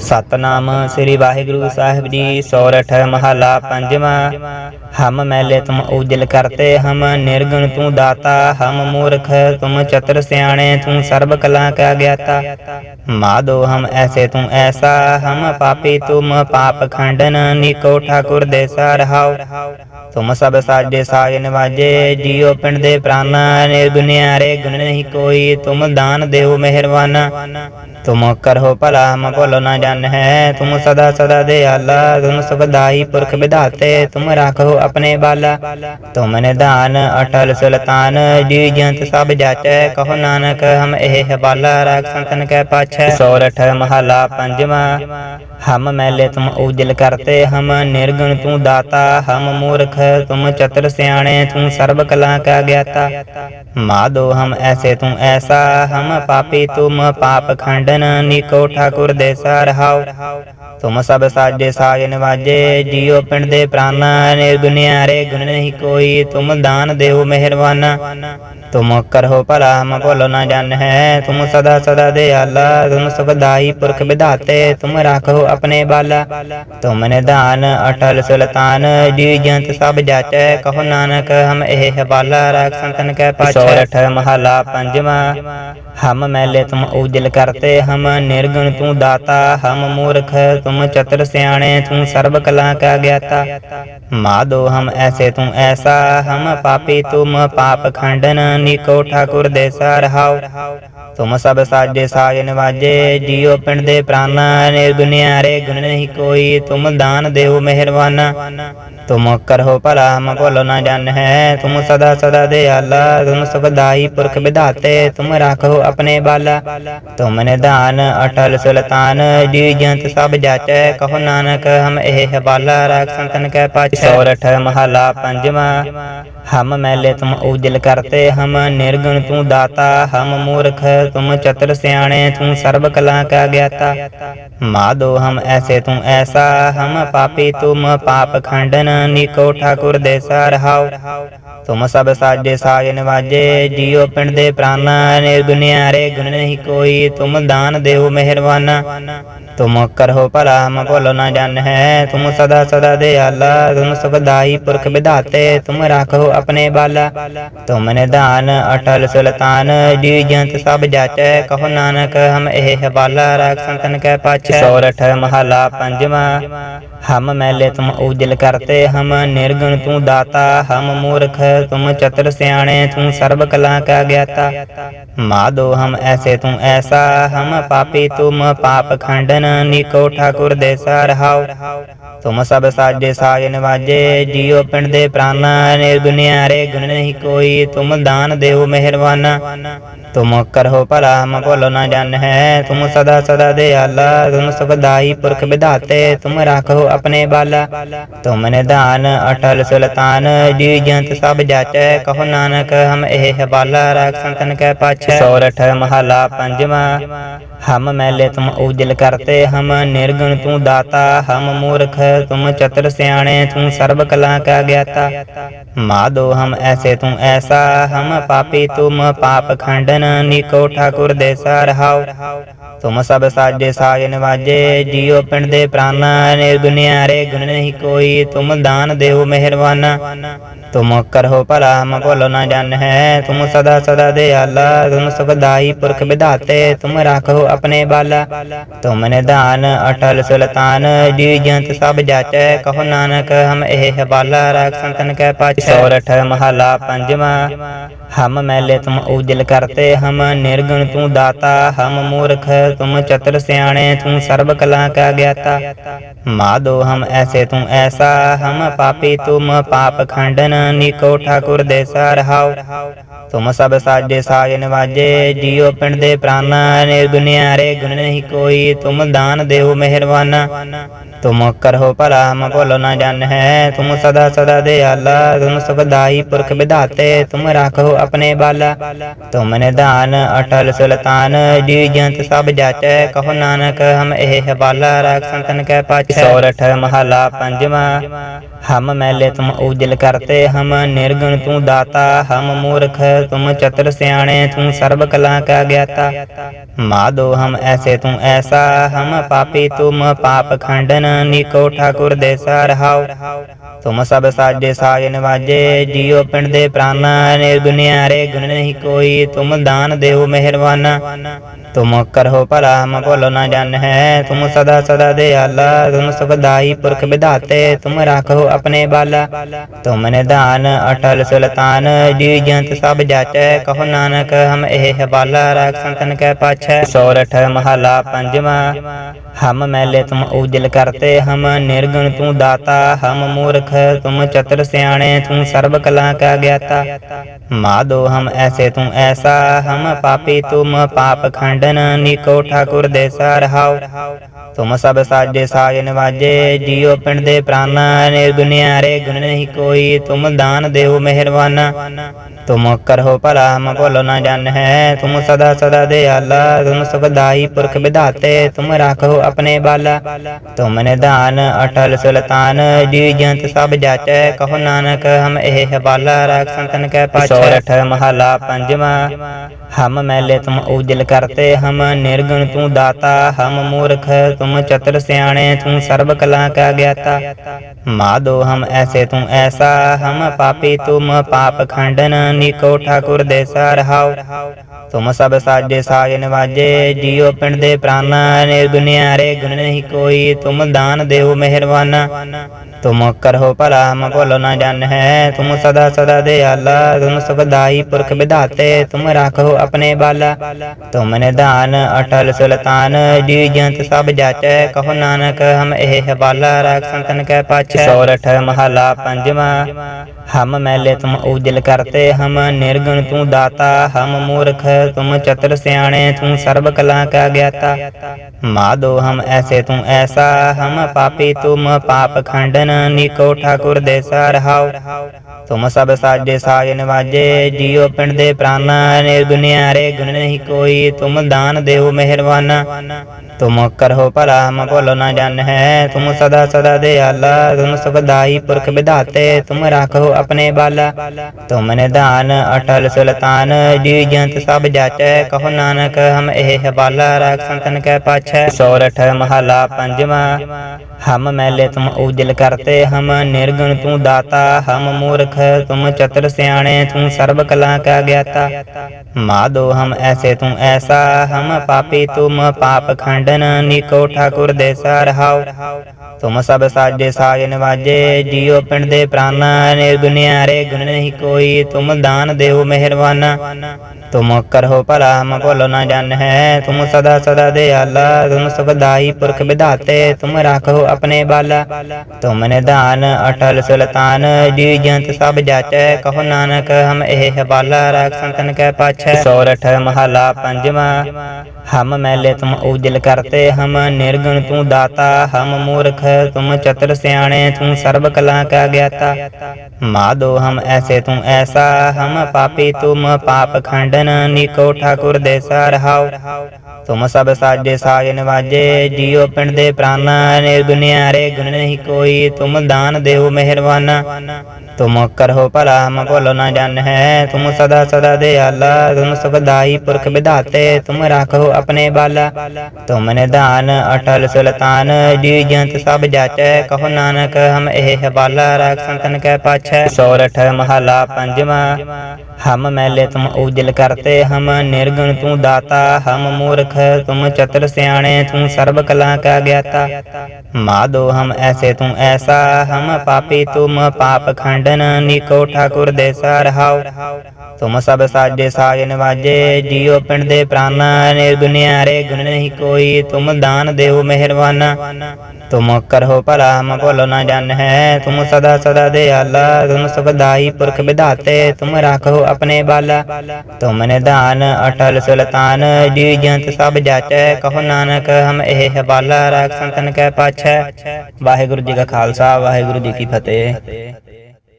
ਸਤਨਾਮ ਸ੍ਰੀ ਵਾਹਿਗੁਰੂ ਸਾਹਿਬ ਜੀ, ਸੋਰਠ ਮਹਲਾ ਪੰਜਵਾਂ। ਹਮ ਮੈਲੇ ਤੁਮ ਉਜਲ ਕਰਤੇ, ਹਮ ਨਿਰਗੁਣ ਤੂੰ ਦਾਤਾ, ਹਮ ਮੂਰਖ ਤੁਮ ਚਤੁਰ ਸਿਆਣੇ, ਤੂੰ ਸਰਬ ਕਲਾ ਕਾ ਗਿਆਤਾ। ਮਾਦੋ ਹਮ ਐਸੇ ਤੂੰ ਐਸਾ, ਹਮ ਪਾਪੀ ਤੁਮ ਪਾਪ ਖੰਡਨ, ਨਿਕੋ ਠਾਕੁਰ ਦੇ ਰਹਾਉ ਤੁਮ ਸਭ ਸਾਜੇ ਸਾਜ ਨਿਵਾਜੇ, ਜੀਉ ਪਿੰਡ ਦੇ ਪ੍ਰਾਨਾ ਨਿਰਗੁਣਿਆਰੇ ਗੁਣ ਨਹੀਂ ਕੋਈ, ਤੁਮ ਦਾਨ ਦੇਹੁ ਮਿਹਰਬਾਨਾ। ਤੁਮ ਕਰੋ ਭਲਾ ਹਮ ਭੁੱਲ ਨਾ ਜਾਣ ਹੈ ਤੁਮ ਸਦਾ ਸਦਾ ਦਿਆਲਾ ਤੁਮ ਸੁਖਦਾਈ ਪੁਰਖ ਵਿਧਾਤੇ ਤੁਮ ਰਾਖੋ ਆਪਣੇ ਬਾਲਾ ਤੁਮ ਨਿਧਾਨ ਅਟਲ ਸੁਲਤਾਨ ਜੀ ਜੰਤ ਸਭ ਜਾਚੈ ਕਹੋ ਨਾਨਕ ਹਮ ਇਹ ਹਵਾਲਾ ਰਾਖ ਸੰਤਨ ਕੈ ਪਾਛੈ ਸੋਰਠ ਮਹਲਾ ਪੰਜਵਾਂ ਹਮ ਮੈਲੇ ਤੁਮ ਉਜਲ ਕਰਤੇ ਹਮ ਨਿਰਗੁਣ ਤੂੰ ਦਾਤਾ ਹਮ ਮੂਰਖ ਤੁਮ ਚਤੁਰ ਸਿਆਣੇ ਤੂੰ ਸਰਬ ਕਲਾ ਕਾ ਗਿਆਤਾ ਮਾਦੋ ਹਮ ਐਸੇ ਤੂੰ ਐਸਾ ਹਮ ਪਾਪੀ ਤੁਮ ਪਾਪ ਖੰਡਨ ਨੀਕੋ ਠਾਕੁਰ ਦੇ ਰਹਾਉ ਤੁਮ ਸਭ ਸਾਜੇ ਸਾਜ ਨਿਵਾਜੇ ਜੀਉ ਪਿੰਡ ਦੇ ਪ੍ਰਾਨਾ ਨਿਰਗੁਣਿਆਰੇ ਗੁਣ ਨਹੀਂ ਕੋਈ, ਤੁਮ ਦਾਨ ਦੇਹੁ ਮਿਹਰਬਾਨਾ। ਤੁਮ ਕਰੋ ਭਲਾ, ਹਮ ਭੁੱਲ ਨਾ ਜਾਣ ਹੈ, ਤੁਮ ਸਦਾ ਸਦਾ ਦਿਆਲਾ, ਤੁਮ ਸੁਖਦਾਈ ਪੁਰਖ ਵਿਧਾਤੇ, ਤੁਮ ਰਾਖੋ ਆਪਣੇ ਬਾਲਾ। ਤੁਮ ਨਿਧਾਨ, ਅਟਲ ਸੁਲਤਾਨ ਜੀ ਜੰਤ ਸਭ ਜਾਚੈ, ਕਹੋ ਨਾਨਕ, ਹਮ ਇਹ ਹਵਾਲਾ, ਰਾਖ ਸੰਤਨ ਕੈ ਪਾਛੈ। ਸੋਰਠ ਮਹਲਾ ਪੰਜਵਾਂ, ਹਮ ਮੈਲੇ ਤੁਮ ਉਜਲ ਕਰਤੇ, ਹਮ ਨਿਰਗੁਣ ਤੂੰ ਦਾਤਾ, ਹਮ ਮੂਰਖ ਤੁਮ ਚਤੁਰ ਸਿਆਣੇ ਤੂੰ ਸਰਬ ਕਲਾ ਕਾ ਗਿਆਤਾ ਮਾਦੋ ਹਮ ਐਸੇ ਤੂੰ ਐਸਾ ਹਮ ਪਾਪੀ ਤੁਮ ਪਾਪ ਖੰਡਨ ਨੀਕੋ ਠਾਕੁਰ ਦੇ ਰਹਾਉ ਤੁਮ ਸਭ ਸਾਜੇ ਸਾਜ ਨਿਵਾਜੇ ਜੀਉ ਪਿੰਡ ਦੇ ਪ੍ਰਾਨਾ ਨਿਰਗੁਣਿਆਰੇ ਗੁਣ ਨਹੀਂ ਕੋਈ ਤੁਮ ਦਾਨ ਦੇਹੁ ਮਿਹਰਬਾਨਾ ਤੁਮ ਕਰੋ ਭਲਾ ਹਮ ਭੁੱਲ ਨਾ ਜਾਣ ਹੈ ਤੁਮ ਸਦਾ ਸਦਾ ਦਿਆਲਾ ਤੁਮ ਸੁਖਦਾਈ ਪੁਰਖ ਵਿਧਾਤੇ ਤੁਮ ਰਾਖੋ ਆਪਣੇ ਬਾਲਾ ਤੁਮ ਨਿਧਾਨ ਅਟਲ ਸੁਲਤਾਨ ਜੀ ਜੰਤ ਸਭ ਜਾਚੈ ਕਹੋ ਨਾਨਕ, ਹਮ ਇਹ ਹਵਾਲਾ ਰਾਖ ਸੰਤਨ ਕੈ ਪਾਛੈ। ਸੋਰਠ ਮਹਲਾ ਪੰਜਵਾਂ, ਹਮ ਮੈਲੇ ਤੁਮ ਉਜਲ ਕਰਤੇ, ਹਮ ਨਿਰਗੁਣ ਤੂੰ ਦਾਤਾ, ਹਮ ਮੂਰਖ, ਤੁਮ ਚਤੁਰ ਸਿਆਣੇ, ਤੂੰ ਸਰਬ ਕਲਾ ਕਾ ਗਿਆਤਾ। ਮਾਦੋ, ਹਮ ਐਸੇ ਤੂੰ ਐਸਾ, ਹਮ ਪਾਪੀ ਤੁਮ ਪਾਪ ਖੰਡਨ, ਨੀਕੋ ਠਾਕੁਰ ਦੇ ਰਹਾਉ ਤੁਮ ਸਭ ਸਾਜੇ ਸਾਜ ਨਿਵਾਜੇ, ਜੀਉ ਪਿੰਡ ਦੇ ਪ੍ਰਾਨਾ, ਨਿਰਗੁਣਿਆਰੇ ਗੁਣ ਨਹੀਂ ਕੋਈ, ਤੁਮ ਦਾਨ ਦੇਹੁ ਮਿਹਰਬਾਨਾ। ਤੁਮ ਕਰੋ ਭਲਾ ਹਮ ਭੁੱਲ ਨਾ ਜਾਣ ਹੈ ਤੁਮ ਸਦਾ ਸਦਾ ਦਿਆਲਾ ਤੁਮ ਸੁਖਦਾਈ ਪੁਰਖ ਵਿਧਾਤੇ ਤੁਮ ਰਾਖੋ ਆਪਣੇ ਬਾਲਾ ਤੁਮ ਨਿਧਾਨ ਅਟਲ ਸੁਲਤਾਨ ਜੀ ਜੰਤ ਸਭ ਜਾਚੈ ਕਹੋ ਨਾਨਕ ਹਮ ਇਹ ਹਵਾਲਾ ਰਾਖ ਸੰਤਨ ਕੈ ਪਾਛੈ ਸੋਰਠ ਮਹਲਾ ਪੰਜਵਾਂ ਹਮ ਮੈਲੇ ਤੁਮ ਉਜਲ ਕਰਤੇ ਹਮ ਨਿਰਗੁਣ ਤੂੰ ਦਾਤਾ ਹਮ ਮੂਰਖ ਤੁਮ ਚਤੁਰ ਸਿਆਣੇ ਤੂੰ ਸਰਬ ਕਲਾ ਕਾ ਗਿਆਤਾ ਮਾਦੋ ਹਮ ਐਸੇ ਤੂੰ ਐਸਾ ਹਮ ਪਾਪੀ ਤੁਮ ਪਾਪ ਖੰਡਨ ਨੀਕੋ ਠਾਕੁਰ ਦੇ ਰਹਾਉ ਤੁਮ ਸਭ ਸਾਜੇ ਸਾਜ ਨਿਵਾਜੇ, ਜੀਉ ਪਿੰਡ ਦੇ ਪ੍ਰਾਨਾ ਨਿਰਗੁਣਿਆਰੇ ਗੁਣ ਨਹੀਂ ਕੋਈ। ਤੁਮ ਦਾਨ ਦੇਹੁ ਮਿਹਰਬਾਨਾ। ਤੁਮ ਕਰੋ ਭਲਾ ਹਮ ਭੁੱਲ ਨਾ ਜਾਣ ਹੈ ਤੁਮ ਸਦਾ ਸਦਾ ਦਿਆਲਾ ਤੁਮ ਸੁਖਦਾਈ ਪੁਰਖ ਵਿਧਾਤੇ ਤੁਮ ਰਾਖੋ ਆਪਣੇ ਬਾਲਾ ਤੁਮ ਨਿਧਾਨ ਅਟਲ ਸੁਲਤਾਨ ਜੀ ਜੰਤ ਸਭ ਜਾਚੈ ਕਹੋ ਨਾਨਕ ਹਮ ਇਹ ਹਵਾਲਾ ਰਾਖ ਸੰਤਨ ਕੈ ਪਾਛੈ ਸੋਰਠ ਮਹਲਾ ਪੰਜਵਾਂ ਹਮ ਮੈਲੇ ਤੁਮ ਉਜਲ ਕਰਤੇ ਹਮ ਨਿਰਗੁਣ ਤੂੰ ਦਾਤਾ ਹਮ ਮੂਰਖ ਤੁਮ ਚਤੁਰ ਸਿਆਣੇ ਤੂੰ ਸਰਬ ਕਲਾ ਕਾ ਗਿਆਤਾ ਮਾਦੋ ਹਮ ਐਸੇ ਤੂੰ ਐਸਾ ਹਮ ਪਾਪੀ ਤੁਮ ਪਾਪ ਖੰਡਨ ਨੀਕੋ ਠਾਕੁਰ ਦੇ ਰਹਾਉ ਤੁਮ ਸਭ ਸਾਜੇ ਸਾਜ ਨਿਵਾਜੇ, ਜੀਉ ਪਿੰਡ ਦੇ ਪ੍ਰਾਨਾ ਨਿਰਗੁਣਿਆਰੇ ਗੁਣ ਨਹੀਂ ਕੋਈ। ਤੁਮ ਦਾਨ ਦੇਹੁ ਮਿਹਰਬਾਨਾ। ਤੁਮ ਕਰੋ ਭਲਾ, ਹਮ ਭੁੱਲ ਨਾ ਜਾਣ ਹੈ। ਤੁਮ ਸਦਾ ਸਦਾ ਦਿਆਲਾ, ਤੁਮ ਸੁਖਦਾਈ ਪੁਰਖ ਵਿਧਾਤੇ, ਤੁਮ ਰਾਖੋ ਆਪਣੇ ਬਾਲਾ। ਤੁਮ ਨਿਧਾਨ, ਅਟਲ ਸੁਲਤਾਨ ਜੀ ਜੰਤ ਸਭ ਜਾਚੈ, ਕਹੋ ਨਾਨਕ, ਹਮ ਇਹ ਹਵਾਲਾ, ਰਾਖ ਸੰਤਨ ਕੈ ਪਾਛੈ। ਸੋਰਠ ਮਹਲਾ ਪੰਜਵਾਂ, ਹਮ ਮੈਲੇ ਤੁਮ ਉਜਲ ਕਰਤੇ। ਹਮ ਨਿਰਗੁਣ ਤੂੰ ਦਾਤਾ, ਹਮ ਮੂਰਖ, ਤੁਮ ਚਤੁਰ ਸਿਆਣੇ, ਤੂੰ ਸਰਬ ਕਲਾ ਕਾ ਗਿਆਤਾ। ਮਾਦੋ ਹਮ ਐਸੇ ਤੂੰ ਐਸਾ, ਹਮ ਪਾਪੀ ਤੁਮ ਪਾਪ ਖੰਡਨ, ਨੀਕੋ ਠਾਕੁਰ ਦੇ ਰਹਾਉ ਤੁਮ ਸਭ ਸਾਜੇ ਸਾਜ ਨਿਵਾਜੇ, ਜੀਉ ਪਿੰਡ ਦੇ ਪ੍ਰਾਨਾ ਨਿਰਗੁਣਿਆਰੇ ਗੁਣ ਨਹੀਂ ਕੋਈ, ਤੁਮ ਦਾਨ ਦੇਹੁ ਮਿਹਰਬਾਨਾ। ਤੁਮ ਕਰੋ ਭਲਾ, ਹਮ ਭੁੱਲ ਨਾ ਜਾਣ ਹੈ ਤੁਮ ਸਦਾ ਸਦਾ ਦਿਆਲਾ, ਤੁਮ ਸੁਖਦਾਈ ਪੁਰਖ ਵਿਧਾਤੇ, ਤੁਮ ਰਾਖੋ ਆਪਣੇ ਬਾਲਾ। ਤੁਮ ਨਿਧਾਨ ਅਟਲ ਸੁਲਤਾਨ ਜੀ ਜੰਤ ਸਭ ਜਾਚੈ, ਕਹੋ ਨਾਨਕ ਹਮ ਇਹ ਹਵਾਲਾ ਰਾਖ ਸੰਤਨ ਕੈ ਪਾਚੈ। ਸੌਰਠ ਮਹਲਾ ਪੰਜਵਾਂ, ਹਮ ਮੈਲੇ ਤੁਮ ਉਜਲ ਕਰਤੇ, ਹਮ ਨਿਰਗੁਣ ਤੂੰ ਦਾਤਾ, ਹਮ ਮੂਰਖ ਤੁਮ ਚਤਰ ਸਿਆਣੇ, ਤੂੰ ਸਰਬ ਕਲਾ ਕਾ ਗਿਆਤਾ। ਮਾਦੋ ਹਮ ਐਸੇ ਤੂੰ ਐਸਾ, ਹਮ ਪਾਪੀ ਤੁਮ ਪਾਪ ਖੰਡਨ, ਨੀਕੋ ਠਾਕੁਰ ਦੇਸਾ ਰਹਾਓ ਤੁਮ ਸਭ ਸਾਜੇ ਸਾਜਨ ਵਾਜੇ, ਜੀਉ ਪਿੰਡ ਦੇ ਪ੍ਰਾਨਾ, ਨਿਰਗੁਣਿਆਰੇ ਗੁਣ ਨਹੀਂ ਕੋਈ, ਤੁਮ ਦਾਨ ਦੇਵ ਮਿਹਰਬਾਨਾ ਤੁਮ ਕਰੋ ਭਲਾ ਹਮ ਭੁੱਲ ਨਾ ਜਾਣ ਹੈ ਤੁਮ ਸਦਾ ਸਦਾ ਦਿਆਲਾ ਤੁਮ ਸੁਖਦਾਈ ਪੁਰਖ ਵਿਧਾਤੇ ਤੁਮ ਰਾਖੋ ਆਪਣੇ ਬਾਲਾ ਤੁਮ ਨਿਧਾਨ ਅਟਲ ਸੁਲਤਾਨ ਜੀ ਜੰਤ ਸਭ ਜਾਚੈ ਕਹੋ ਨਾਨਕ ਹਮ ਇਹ ਹਵਾਲਾ ਰਾਖ ਸੰਤਨ ਕੈ ਪਾਛੈ ਸੋਰਠ ਮਹਲਾ ਪੰਜਵਾ ਹਮ ਮੈਲੇ ਤੁਮ ਉਜਲ ਕਰਤੇ ਹਮ ਨਿਰਗੁਣ ਤੂੰ ਦਾਤਾ ਹਮ ਮੂਰਖ ਤੁਮ ਚਤੁਰ ਸਿਆਣੇ ਤੂੰ ਸਰਬ ਕਲਾ ਕਾ ਗਿਆਤਾ ਮਾਧੋ ਹਮ ਐਸੇ ਤੂੰ ਐਸਾ ਹਮ ਪਾਪੀ ਤੁਮ ਪਾਪ ਖੰਡਨ ਨੀਕੋ ਠਾਕੁਰ ਦੇਸਾ ਰਹਾਉ ਤੁਮ ਸਭ ਸਾਜੇ ਸਾਜ ਨਿਵਾਜੇ ਜੀਉ ਪਿੰਡ ਦੇ ਪ੍ਰਾਨਾ ਨਿਰਗੁਨਿਆਰੇ ਗੁਣ ਨਹੀਂ ਕੋਈ ਤੁਮ ਦਾਨ ਦੇਵ ਮਿਹਰਬਾਨਾ ਤੁਮ ਕਰੋ ਭਲਾ ਹਮ ਭੁੱਲ ਨਾ ਜਾਣ ਹੈ ਤੁਮ ਸਦਾ ਸਦਾ ਦਿਆਲਾ ਤੁਮ ਸੁਖਦਾਈ ਪੁਰਖ ਵਿਧਾਤੇ ਤੁਮ ਰਾਖੋ ਆਪਣੇ ਬਾਲਾ ਤੁਮ ਨਿਧਾਨ ਅਟਲ ਸੁਲਤਾਨ ਜੀ ਜੰਤ ਸਭ ਜਾਚੈ ਕਹੋ ਨਾਨਕ ਹਮ ਇਹ ਹਵਾਲਾ ਰਾਖ ਸੰਤਨ ਕੈ ਪਾਛੈ ਸੋਰਠ ਮਹਲਾ ਪੰਜਵਾ ਹਮ ਮੈਲੇ ਤੁਮ ਉਜਲ ਕਰਤੇ, ਹਮ ਨਿਰਗੁਣ ਤੂੰ ਦਾਤਾ, ਹਮ ਮੂਰਖ ਤੁਮ ਚਤੁਰ ਸਿਆਣੇ, ਤੂੰ ਸਰਬ ਕਲਾ ਕਾ ਗਿਆਤਾ। ਮਾਧੋ ਹਮ ਐਸੇ ਤੂੰ ਐਸਾ, ਹਮ ਪਾਪੀ ਤੁਮ ਪਾਪ ਖੰਡਨ, ਨੀਕੋ ਠਾਕੁਰ ਦੇਸਾ ਰਹਾਉ ਤੁਮ ਸਭ ਸਾਜੇ ਸਾਜ ਨਿਵਾਜੇ, ਜੀਉ ਪਿੰਡ ਦੇ ਪ੍ਰਾਨਾ ਨਿਰਗੁਨਿਆਰੇ ਗੁਣ ਨਹੀਂ ਕੋਈ, ਤੁਮ ਦਾਨ ਦੇਵ ਮਿਹਰਬਾਨਾ ਤੁਮ ਕਰੋ ਭਲਾ ਹਮ ਭੁੱਲ ਨਾ ਜਾਣ ਹੈ ਤੁਮ ਸਦਾ ਸਦਾ ਦਿਆਲਾ ਤੁਮ ਸੁਖਦਾਈ ਪੁਰਖ ਵਿਧਾਤੇ ਤੁਮ ਰਾਖੋ ਆਪਣੇ ਬਾਲਾ ਤੁਮ ਨਿਧਾਨ ਅਟਲ ਸੁਲਤਾਨ ਜੀ ਜੰਤ ਸਭ ਜਾਚੈ ਕਹੋ ਨਾਨਕ ਹਮ ਇਹ ਹਵਾਲਾ ਰਾਖ ਸੰਤਨ ਕੈ ਪਾਛੈ ਸੋਰਠ ਮਹਲਾ ਪੰਜਵਾ ਹਮ ਮੈਲੇ ਤੁਮ ਉਜਲ ਕਰਤੇ ਹਮ ਨਿਰਗੁਣ ਤੂੰ ਦਾਤਾ ਹਮ ਮੂਰਖ ਤੁਮ ਚਤੁਰ ਸਿਆਣੇ ਤੂੰ ਸਰਬ ਕਲਾ ਕਾ ਗਿਆਤਾ ਮਾਧੋ ਹਮ ਐਸੇ ਤੂੰ ਐਸਾ ਹਮ ਪਾਪੀ ਤੁਮ ਪਾਪ ਖੰਡਨ ਨੀਕੋ ਠਾਕੁਰ ਦੇਸਾ ਰਹਾਉ ਤੁਮ ਸਭ ਸਾਜੇ ਸਾਜ ਨਿਵਾਜੇ, ਜੀਉ ਪਿੰਡ ਦੇ ਪ੍ਰਾਨਾ ਨਿਰਗੁਨਿਆਰੇ ਗੁਣ ਨਹੀਂ ਕੋਈ, ਤੁਮ ਦਾਨ ਦੇਵ ਮਿਹਰਬਾਨਾ। ਤੁਮ ਕਰੋ ਭਲਾ ਹਮ ਭੁੱਲ ਨਾ ਜਾਣ ਹੈ, ਤੁਮ ਸਦਾ ਸਦਾ ਦਿਆਲਾ, ਤੁਮ ਸੁਖਦਾਈ ਪੁਰਖ ਵਿਧਾਤੇ, ਤੁਮ ਰਾਖੋ ਆਪਣੇ ਬਾਲਾ। ਤੁਮ ਨਿਧਾਨ ਅਟਲ ਸੁਲਤਾਨ ਜੀ ਜੰਤ ਸਭ ਜਾਚੈ, ਕਹੋ ਨਾਨਕ ਹਮ ਇਹ ਹਵਾਲਾ, ਰਾਖ ਸੰਤਨ ਕੈ ਪਾਛੈ। ਸੋਰਠ ਮਹਲਾ ਪੰਜਵਾ, ਹਮ ਮੈਲੇ ਤੁਮ ਉਜਲ ਕਰਤੇ ਹਮ ਨਿਰਗੁਣ ਤੂੰ ਦਾਤਾ, ਹਮ ਮੂਰਖ, ਤੁਮ ਚਤੁਰ ਸਿਆਣੇ, ਤੂੰ ਸਰਬ ਕਲਾ ਕਾ ਗਿਆਤਾ। ਮਾਧੋ ਹਮ ਐਸੇ ਤੂੰ ਐਸਾ, ਹਮ ਪਾਪੀ ਤੁਮ ਪਾਪ ਖੰਡਨ, ਨੀਕੋ ਠਾਕੁਰ ਦੇਸਾ ਰਹਾਉ ਤੁਮ ਸਭ ਸਾਜੇ ਸਾਜ ਨਿਵਾਜੇ, ਜੀਉ ਪਿੰਡ ਦੇ ਪ੍ਰਾਨਾ ਨਿਰਗੁਨਿਆਰੇ ਗੁਣ ਨਹੀਂ ਕੋਈ, ਤੁਮ ਦਾਨ ਦੇਵ ਮਿਹਰਬਾਨਾ। ਤੁਮ ਕਰੋ ਭਲਾ, ਹਮ ਭੁੱਲ ਨਾ ਜਾਣ ਹੈ ਤੁਮ ਸਦਾ ਸਦਾ ਦਿਆਲਾ, ਤੁਮ ਸੁਖਦਾਈ ਪੁਰਖ ਵਿਧਾਤੇ, ਤੁਮ ਰਾਖੋ ਆਪਣੇ ਬਾਲਾ। ਤੁਮ ਨਿਧਾਨ ਅਟਲ ਸੁਲਤਾਨ ਜੀ ਜੰਤ ਸਭ ਜਾਚੈ, ਕਹੋ ਨਾਨਕ ਹਮ ਇਹ ਹਵਾਲਾ ਰਾਖ ਸੰਤਨ ਕੈ ਪਾਛੈ। ਸੋਰਠ ਮਹਲਾ ਪੰਜਵਾ, ਹਮ ਮੈਲੇ ਤੁਮ ਉਜਲ ਕਰਤੇ, ਹਮ ਨਿਰਗੁਣ ਤੂੰ ਦਾਤਾ, ਹਮ ਮੂਰਖ ਤੁਮ ਚਤੁਰ ਸਿਆਣੇ, ਤੂੰ ਸਰਬ ਕਲਾ ਕਾ ਗਿਆਤਾ। ਮਾਧੋ ਹਮ ਐਸੇ ਤੂੰ ਐਸਾ, ਹਮ ਪਾਪੀ ਤੁਮ ਪਾਪ ਖੰਡਨ, ਨੀਕੋ ਠਾਕੁਰ ਦੇਸਾ ਰਹਾਉ ਤੁਮ ਸਭ ਸਾਜੇ ਸਾਜ ਨਿਵਾਜੇ ਜੀਉ ਪਿੰਡ ਦੇ ਪ੍ਰਾਨਾ ਨਿਰਗੁਨਿਆਰੇ ਗੁਣ ਨਹੀਂ ਕੋਈ ਤੁਮ ਦਾਨ ਦੇਵ ਮਿਹਰਬਾਨਾ ਤੁਮ ਕਰੋ ਭਲਾ ਹਮ ਭੁੱਲ ਨਾ ਜਾਣ ਹੈ ਤੁਮ ਸਦਾ ਸਦਾ ਦਿਆਲਾ ਤੁਮ ਸੁਖਦਾਈ ਪੁਰਖ ਵਿਧਾਤੇ ਤੁਮ ਰਾਖੋ ਆਪਣੇ ਬਾਲਾ ਤੁਮ ਨਿਧਾਨ ਅਟਲ ਸੁਲਤਾਨ ਜੀ ਜੰਤ ਸਭ ਜਾਚੈ ਕਹੋ ਨਾਨਕ ਹਮ ਇਹ ਹਵਾਲਾ ਰਾਖ ਸੰਤਨ ਕੈ ਪਾਛੈ ਸੋਰਠ ਮਹਲਾ ਪੰਜਵਾ ਹਮ ਮੈਲੇ ਤੁਮ ਉਜਲ ਕਰਤੇ ਹਮ ਨਿਰਗੁਣ ਤੂੰ ਦਾਤਾ ਹਮ ਮੂਰਖ ਤੁਮ ਚਤੁਰ ਸਿਆਣੇ ਤੂੰ ਸਰਬ ਕਲਾ ਕਾ ਗਿਆਤਾ ਮਾਧੋ ਹਮ ਐਸੇ ਤੂੰ ਐਸਾ ਹਮ ਪਾਪੀ ਤੁਮ ਪਾਪ ਖੰਡਨ ਨੀਕੋ ਠਾਕੁਰ ਦੇਸਾ ਰਹਾਉ ਤੁਮ ਸਭ ਸਾਜੇ ਸਾਜ ਨਿਵਾਜੇ, ਜੀਉ ਪਿੰਡ ਦੇ ਪ੍ਰਾਨਾ ਨਿਰਗੁਨਿਆਰੇ ਗੁਣ ਨਹੀਂ ਕੋਈ, ਤੁਮ ਦਾਨ ਦੇਵ ਮਿਹਰਬਾਨਾ। ਤੁਮ ਕਰੋ ਭਲਾ, ਹਮ ਭੁੱਲ ਨਾ ਜਾਣ ਹੈ ਤੁਮ ਸਦਾ ਸਦਾ ਦਿਆਲਾ, ਤੁਮ ਸੁਖਦਾਈ ਪੁਰਖ ਵਿਧਾਤੇ, ਤੁਮ ਰਾਖੋ ਆਪਣੇ ਬਾਲਾ। ਤੁਮ ਨਿਧਾਨ ਅਟਲ ਸੁਲਤਾਨ ਜੀ ਜੰਤ ਸਭ ਜਾਚੈ, ਕਹੋ ਨਾਨਕ, ਹਮ ਇਹ ਹਵਾਲਾ, ਰਾਖ ਸੰਤਨ ਕੈ ਪਾਛੈ। ਵਾਹਿਗੁਰੂ ਜੀ ਕਾ ਖਾਲਸਾ, ਵਾਹਿਗੁਰੂ ਜੀ ਕੀ ਫਤਿਹ।